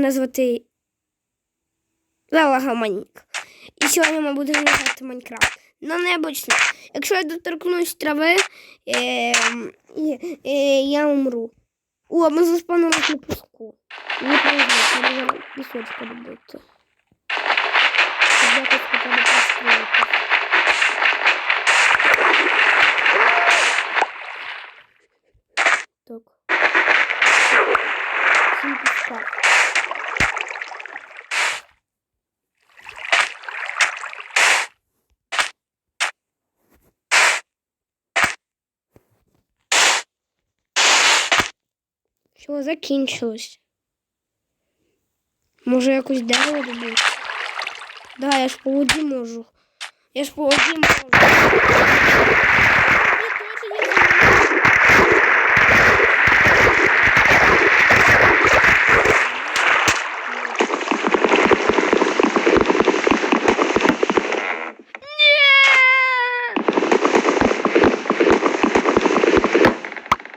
назвати Лела Гаманік. І сьогодні ми будемо грати Майнкрафт. Ну, необычно. Якщо я доторкнусь трави, е, е, е, я умру. О, ми заспавнились на піску. Не повезло, треба зараз пісочка добути. Якось хоча б пристроїтись. Так. Всім піска. Що закінчилось? Може якось дерево добути? Да, я ж по воді можу. Я ж по воді можу. Мені теж є земля.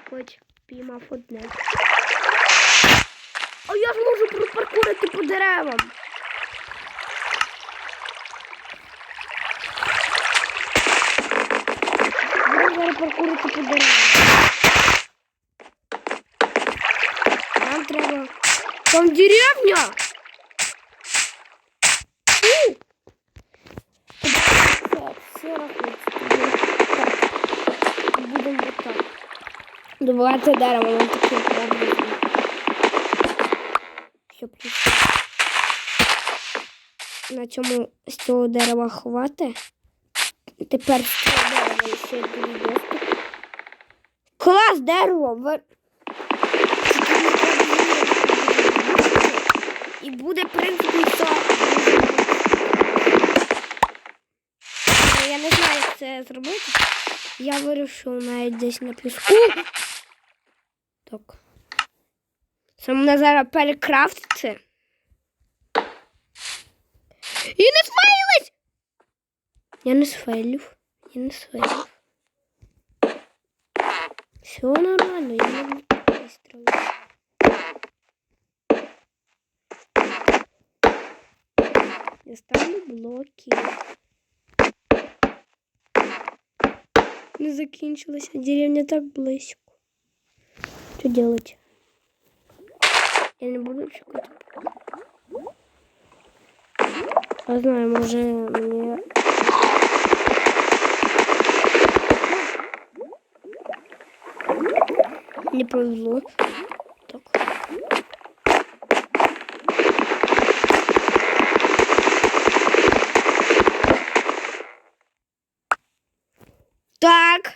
Хоч піймав одне. А я ж можу пропаркурити по деревам. Буду зараз паркурити по деревам. Нам треба. Там деревня. Фу! Все, все рахується. Так. Будемо отак. Добивати дерево, воно таке образом. Щоб їх на цьому з цього дерева ховати. Тепер з цього ще дві доски. Клас дерево! Ви... І буде, принципі, все. Я не знаю, як це зробити. Я вирішив навіть десь на піску. Так. Це мене зараз перекрафтиться. І не сфейлись! Я не сфейлив. Я не сфейлив. Все нормально, я не буду вистрілити. Я ставлю блоки. Не закінчилася. Деревня так близько. Что делать? Я не буду чекати. Я знаю, може мені. Не повезло. Так. Так.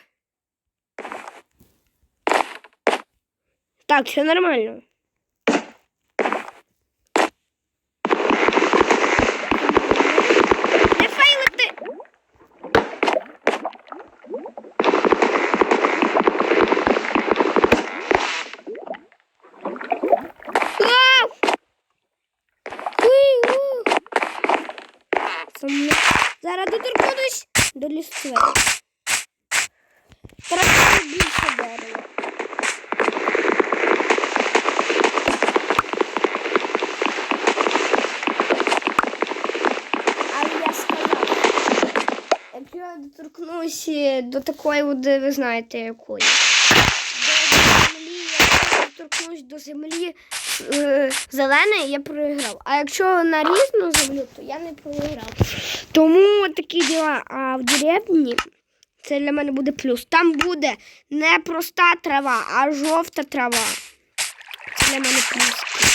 Так, все нормально. До такої води, ви знаєте якої. До землі, якщо я доторкнусь до землі е, зеленої, я програв. А якщо на різну землю, то я не програв. Тому такі діла. А в деревні це для мене буде плюс. Там буде не проста трава, а жовта трава. Це для мене плюс.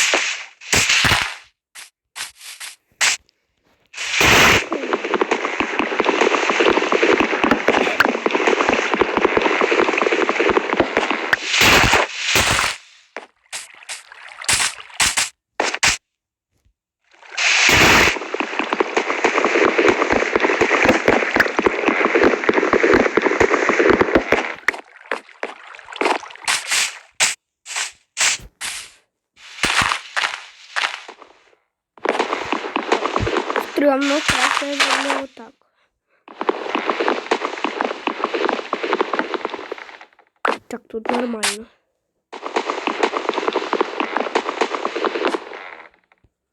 Стрёмно, краще я зроблю отак. Так, тут нормально.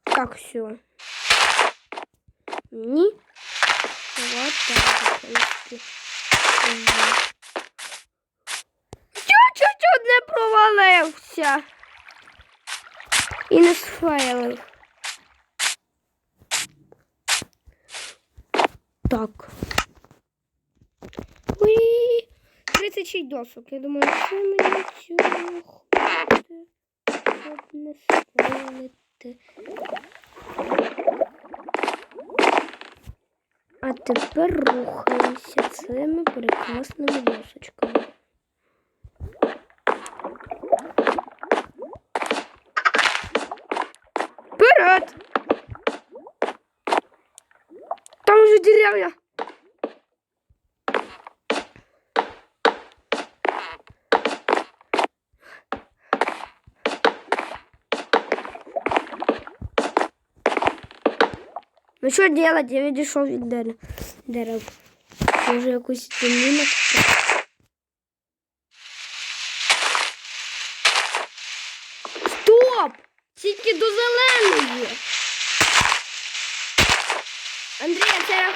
Так, все. Ні. Вот так. Чуть-чуть не провалився. І не сфейлив. Так. Уї. 36 досок. Я думаю, що мені цього хватить, щоб не спалити. А тепер рухаємося цими прекрасними досочками. Там я. Ну що делать? Я відійшов від дерев. дерев. Може якусь. Стоп! Тільки до зеленої.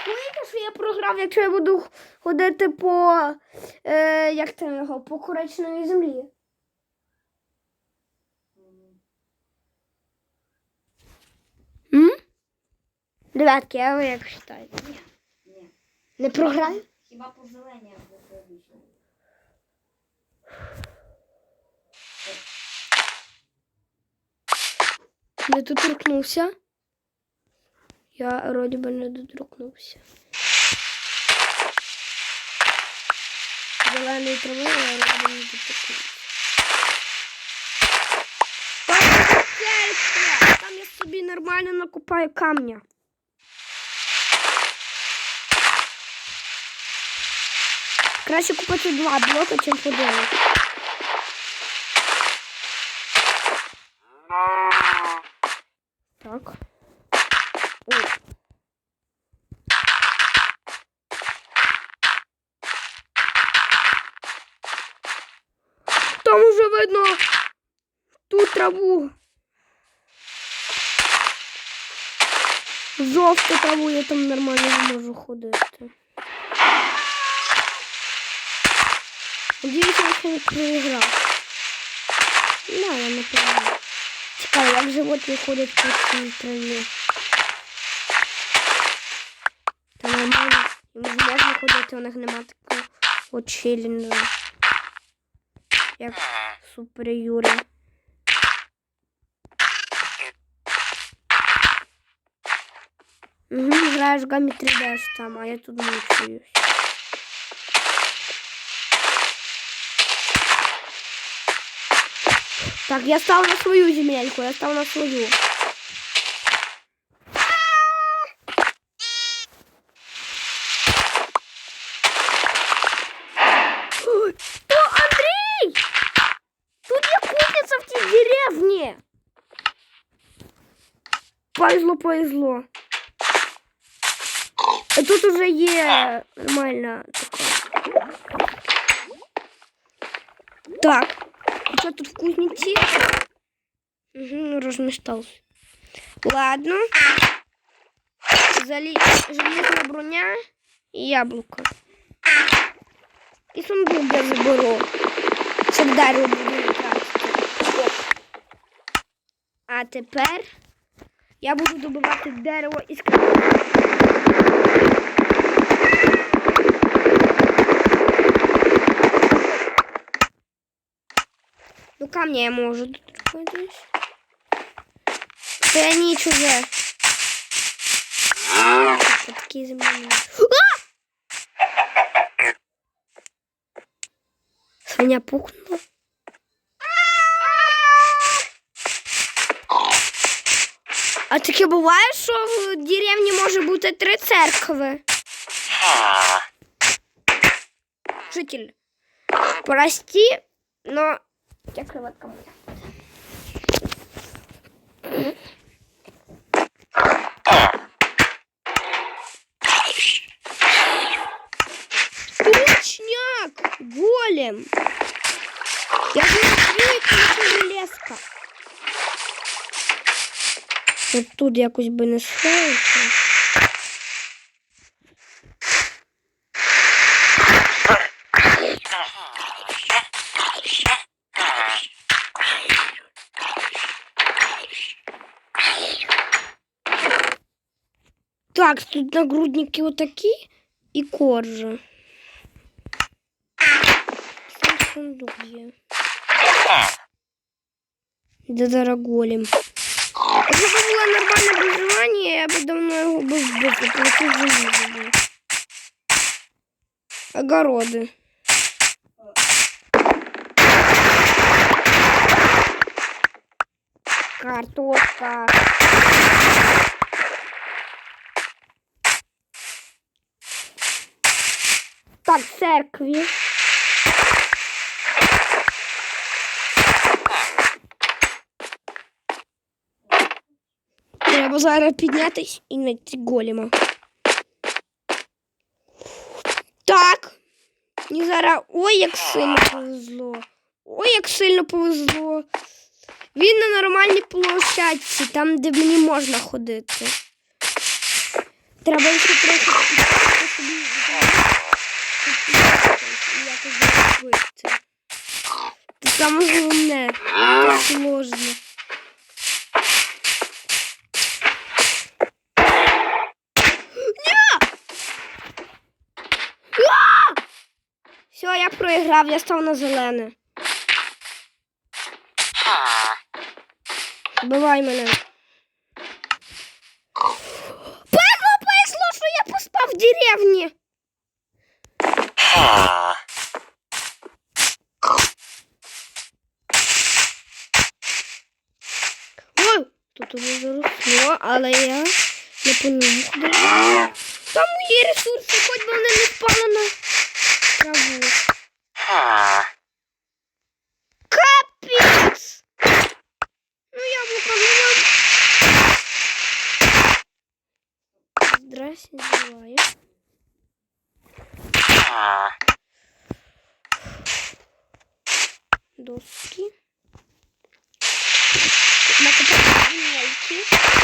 Андрій, а це рахуєте, що я програв, якщо я буду ходити по е, як там його, по коричневій землі? М? Ребятки, а ви як вважаєте? Ні. Не програю? Хіба по зелені або по вишні? Не доторкнувся. Я вроді би не доторкнувся. Зеленої трави я вроді не доторкнувся. Папа, Там я собі нормально накопаю камня. Краще купити два блока, чим один. Так. Ой. Там уже видно ту траву. Жовту траву я там нормально не можу ходити. Надіюсь, я ще не проіграв. Не, я не проіграв. Цікаво, як животні ходять по цій траві. Та нормально. Можна ходити, у них нема такого очіління. Як Супер Юрі. Угу, граєш гамі 3D там, а я тут мучуюсь. Так, я став на свою земельку, я став на свою. Ой, Что, Андрей? Тут я курица в tej деревне. Повезло. А тут уже є нормально таке. Так. Что тут в кузнице? Угу, разместался. Ладно. Зали... Железная броня и яблоко. І сундук я заберу. Щоб буде красти. А тепер я буду добивати дерево із камня. Ну камня я можу доторкнутися. Це ніч уже. Такі землі. А! Свиня пукнула. А таке буває, що в деревні може бути три церкви. Житель, прости, но я кроватка моя. Точняк! Голем! Я же не железка. От тут якось би не сховати. Так, тут нагрудники отакі і коржа. Сам сундук є. Де зараз Нормальне виживання, я б давно його би вбив, тому що залізо було. Огороди. Картошка. Так, церкві. Зараз піднятись і знайти голема. Так. І зараз. Ой, як сильно повезло. Ой, як сильно повезло. Він на нормальній площадці, там, де мені можна ходити. Треба ще трохи собі і якось зробити. Це саме головне. Так сложно. Все, я проіграв, я став на зелене. Вбивай мене. Певно повезло, що я поспав в деревні. Ой, тут уже заросло, але я не по ньому. Там мої ресурси, хоч би вони не впали на траву. Капець! Ну, яблуко, ну я... Здрасте, называю. Доски. Накопать земельки.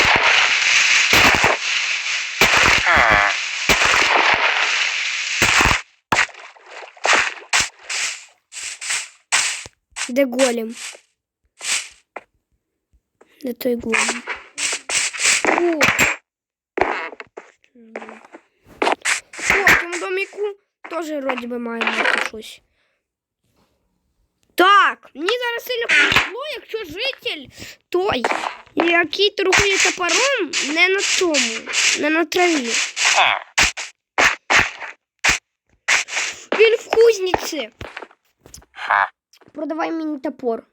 Де голем? Де той голем? О! О, в цьому доміку теж вроді би має бути щось. Так, мені зараз сильно повезло, якщо житель той, який торгує топором, не на тому, не на траві. Він в кузниці. Продавай мені топор.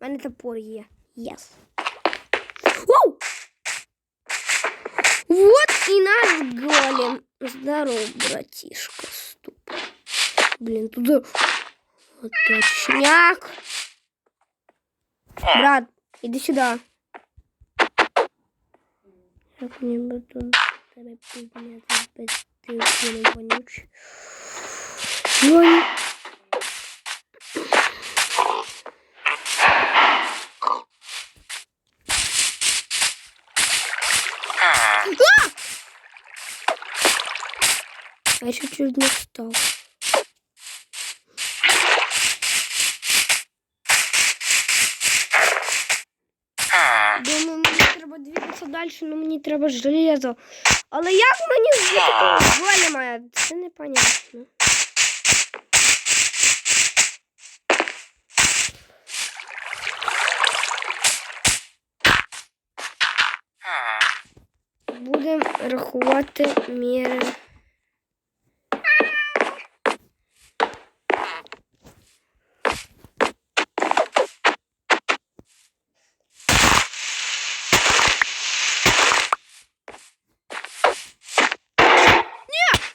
У мене топор є. Єс. Воу! Вот и наш голем. Здоров, братишка, ступ. Блин, туда... Вот точняк. Брат, иди сюда. Как мне бы тут тебе підняти без ти вонючий. Вонь. Я еще чуть не встал. Думаю, мені треба двигатися далі, але мені треба железо. Але як мені з такого голема? Це непонятно. Будемо рахувати міри.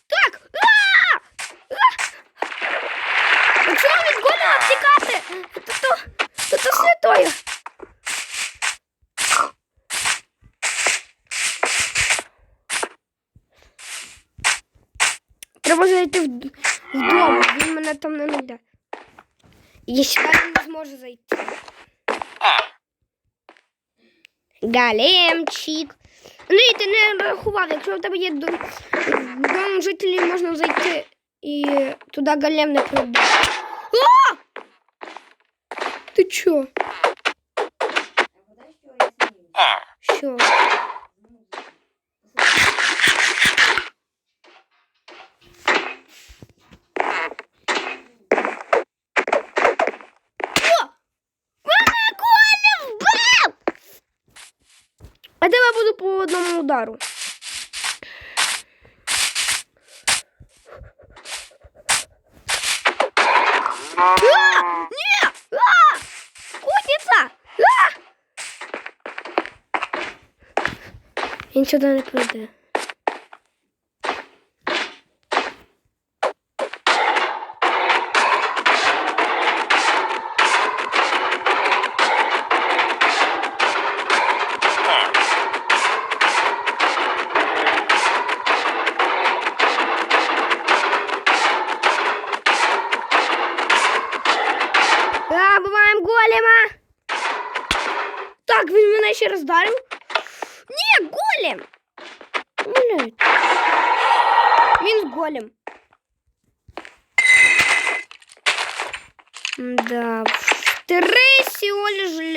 Так! А! А чого від голема дом, він мене там не знайде. І сюди він не зможе зайти. Галемчик. Ну і ти не рахував, якщо в тебе є дом, дом жителів, можна зайти і туди галем не пройде. О! Ти чо? А подай, що Удару. А! Ні! А! Куниця! А! Він сюди не прийде.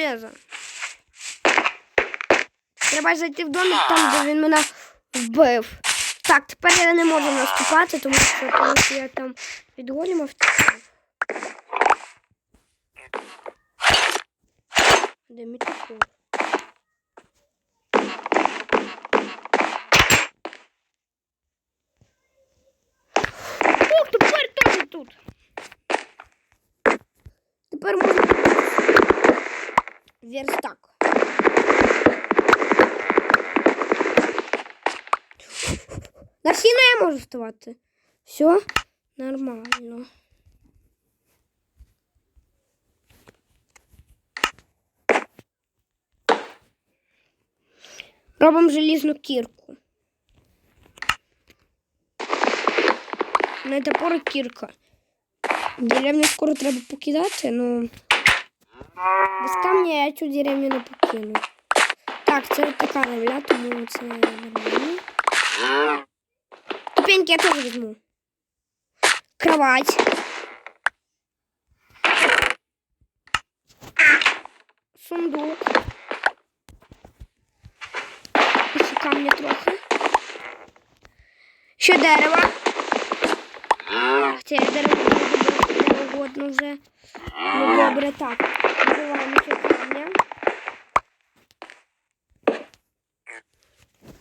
Железа. Треба зайти в домик там, де він мене вбив. Так, тепер я не можу наступати, тому що, тому що я там від втікав. Де мій? Ох, тепер теж тут. Тепер можна верстак. На сіно я можу вставати. Все нормально. Робимо желізну кірку. Не тепер кірка. Деревню скоро треба покидати, ну. Без камня я цю деревню не покину. Так, це така земля, тому це. Ступеньки я теж візьму. Кровать. Сундук. Ще камня трохи. Ще дерево. Я дерево де вже. Ну добре, так. Вбиваємо ще камня.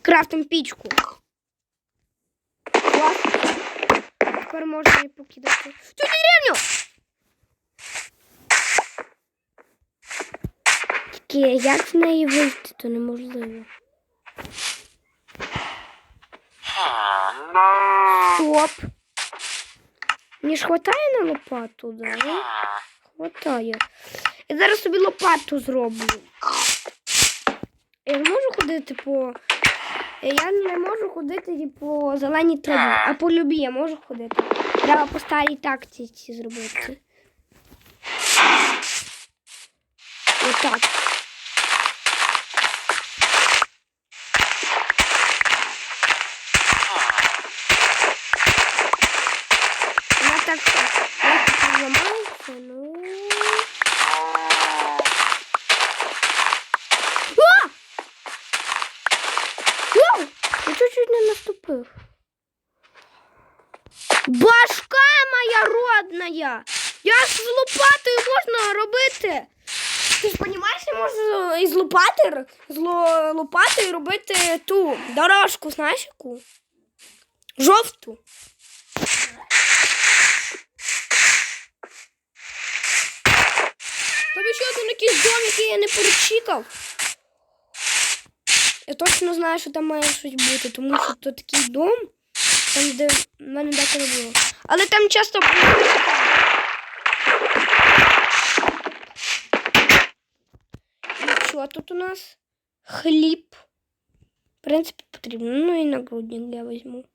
Крафтим пічку. Клас. Тепер можна її покидати. Цю деревню! Тільки як в неї вийти, то неможливо. Стоп. Мені ж хватає на лопату, да? Хватає. Я зараз собі лопату зроблю. Я не можу ходити по. Я не можу ходити по зеленій траві, а по любі я можу ходити. Треба по старій тактиці зробити. Отак. Вона так легко зламається, ну. О! Вау! Я чуть-чуть не наступив. Башка моя родная! Я ж з лопатою можна робити. Ти ж розумієш, я можу із лопати, з ло- лопатою робити ту дорожку, знаєш яку? Жовту. Тобі ще якийсь дом, який я не перечікав. Я точно знаю, що там має щось бути, тому що то такий дом, там, де в мене деколи було. Але там часто. І що тут у нас? Хліб. В принципі, потрібно. Ну і нагрудник я візьму.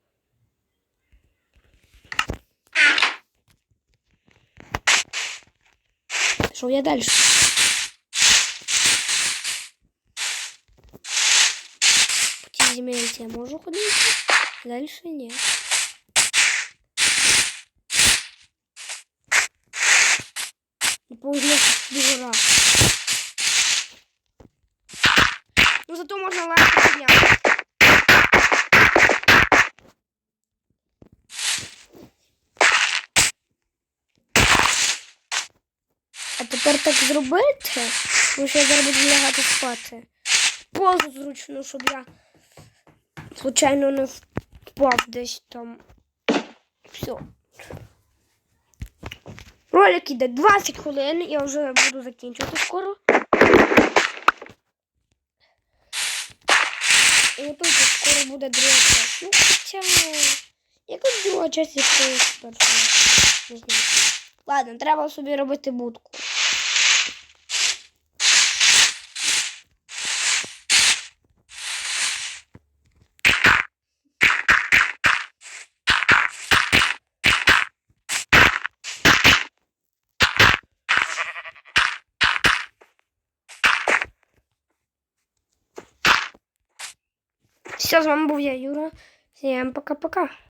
Що я далі? підземельці я можу ходити, а далі ні. І повезло двора. Ну зато можна легко Тепер так зробити, тому що я зараз буду лягати спати. Позу зручно, щоб я случайно не впав десь там. Все. Ролик іде 20 хвилин, я вже буду закінчувати скоро. І тут скоро буде друга часть. Ну, хоча якась друга часть, якщо перша. Не знаю. Ладно, треба собі робити будку. Все, з вами був я, Юра. Всім пока-пока.